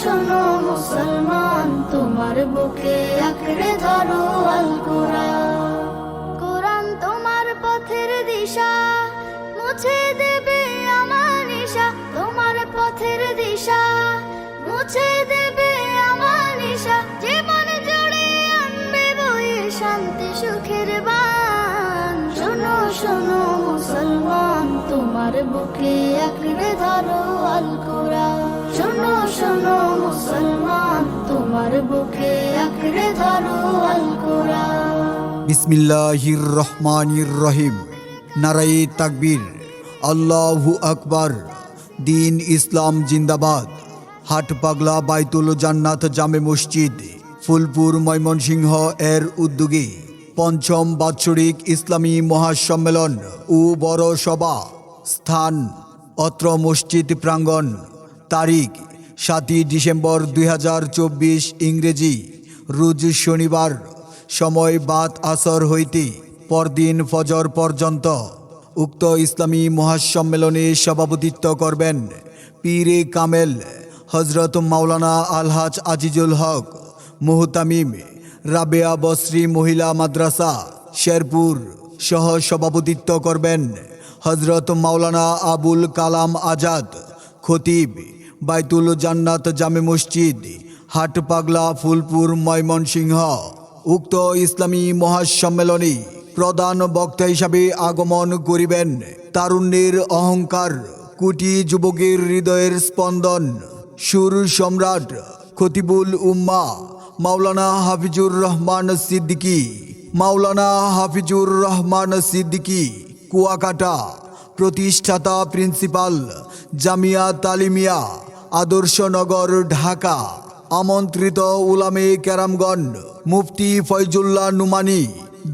শোনো মুসলমান তোমার বুকে আঁকড়ে ধরো আল কোরআন কোরআন তোমার পথের দিশা মুছে দেবে বুকে আঁকড়ে ধরো আল কোরআন শোনো শোনো মুসলমান, তোমার বুকে আঁকড়ে ধরো আল কোরআন বিসমিল্লাহির রহমানির রহিম নারাই তাকবীর। আল্লাহু আকবার। দিন ইসলাম জিন্দাবাদ। হাট পাগলা বাইতুল জান্নাত জামে মসজিদ। ফুলপুর ময়মনসিংহ এর উদ্যোগে পঞ্চম বাৎসরিক ইসলামী মহাসম্মেলন ও বড় সভা স্থান অত্র মসজিদ প্রাঙ্গণ, তারিখ, সাতই ডিসেম্বর দুই হাজার চব্বিশ ইংরেজি, রুজ শনিবার, সময় বাত আসর হইতে পরদিন ফজর পর্যন্ত। উক্ত ইসলামী মহাসম্মেলনে সভাপতিত্ব করবেন পীরে কামেল হজরত মাওলানা আলহাজ আজিজুল হক, মুহতামিম, রাবেয়া বসরি মহিলা মাদ্রাসা, শেরপুর সহ সভাপতিত্ব করবেন হজরত মাওলানা আবুল কালাম আজাদ, খতিব, বাইতুল জান্নাত জামে মসজিদ হাট পাগলা ফুলপুর, ময়মনসিংহ। উক্ত ইসলামী মহাসম্মেলনে প্রধান বক্তা হিসাবে আগমন করিবেন তারুণ্যের অহংকার, কুটি যুবকের হৃদয়ের স্পন্দন, সুর সম্রাট খতিবুল উম্মা, মাওলানা হাফিজুর রহমান সিদ্দিকী, মাওলানা হাফিজুর রহমান সিদ্দিকী কুয়াকাটা প্রতিষ্ঠাতা প্রিন্সিপাল জামিয়া তালিমিয়া আদর্শনগর ঢাকা। আমন্ত্রিত উলামে ক্যারামগণ মুফতি ফয়জুল্লাহ নুমানি,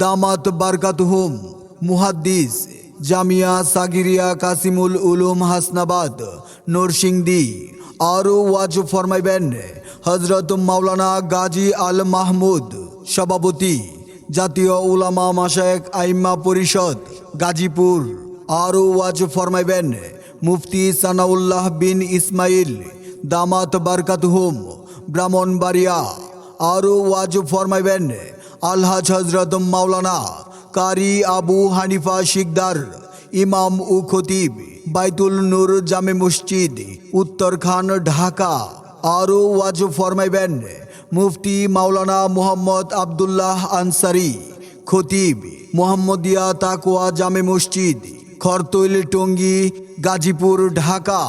দামাত বারকাতুহুম, মুহাদ্দিস জামিয়া সাগিরিয়া কাসিমুল উলুম হাসনাবাদ, নরসিংদী। আরও ওয়াজ ফরমাইবেন হজরত মাওলানা গাজী আল মাহমুদ, সভাপতি, জাতীয় উলামা মাসায়েক আইম্মা পরিষদ। গাজীপুর। আরও ওয়াজ ফরমাইবেন মুফতি সানাউল্লাহ বিন ইসমাইল, দামাত বারকাত বারকাতুহুম, ব্রাহ্মণবাড়িয়া। আরও ওয়াজ ফরমাইবেন আলহাজ হজরত মাওলানা কারি আবু হানিফা শিকদার, ইমাম ও খতিব, বাইতুল নূর জামে মসজিদ, উত্তরখান, ঢাকা। আরও ওয়াজ ফরমাইবেন মুফতি মাওলানা মোহাম্মদ আবদুল্লাহ আনসারি। খতিব, মোহাম্মদিয়া তাকুয়া জামে মসজিদ খরতৈল টঙ্গী, গাজীপুর, ঢাকা।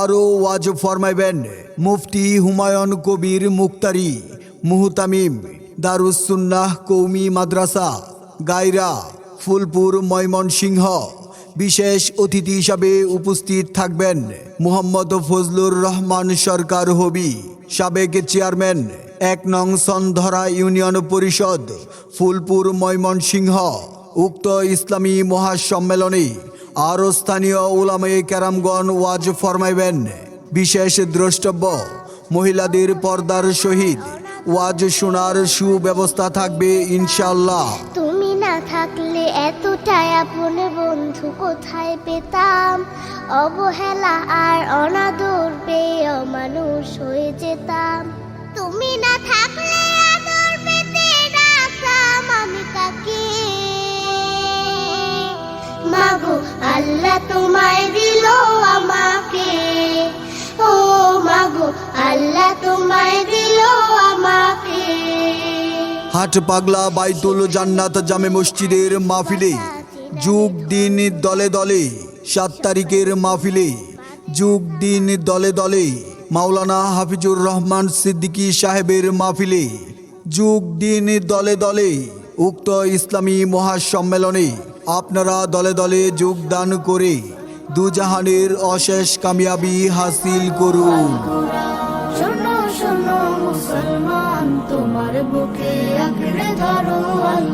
আরও ওয়াজ ফরমাইবেন মুফতি হুমায়ুন কবির মুক্তারি, মুহতামিম দারুসুন্নাহ কৌমি মাদ্রাসা, গাইরা, ফুলপুর, ময়মনসিংহ। বিশেষ অতিথি হিসাবে উপস্থিত থাকবেন মুহাম্মদ ফজলুর রহমান সরকার হবি, সাবেক চেয়ারম্যান এক নং সন্ধরা ইউনিয়ন পরিষদ, ফুলপুর ময়মনসিংহ, উক্ত ইসলামী মহাসম্মেলনে আরও স্থানীয় উলামায়ে ক্যারামগণ ওয়াজ ফরমাইবেন। বিশেষ দ্রষ্টব্য, মহিলাদের পর্দার সহিত ওয়াজ শোনার সুব্যবস্থা থাকবে ইনশাল্লাহ তুমি না থাকলে এতটাই আপন বন্ধু কোথায় পেতাম? অবহেলা আর অনাদর পেয়ে হয়ে যেতাম। তুমি না থাকলে আদর পেতে আমি কাকে মাগো, আল্লাহ তোমায় দিল আমাকে। ও মাগো, আল্লাহ তোমায় দিল আমাকে। হাট পাগলা বাইতুল জান্নাত জামে মসজিদের মাহফিলে। যুগ দিন দলে দলে, সাত তারিখের মাহফিলে। যুগ দিন দলে দলে মাওলানা হাফিজুর রহমান সিদ্দিকী সাহেবের মাহফিলে যুগ দিন দলে দলে উক্ত ইসলামী মহাসম্মেলনে আপনারা দলে দলে যোগদান করে দুজাহানের অশেষ কামিয়াবি হাসিল করুন। তোমার বুকে ধরো আল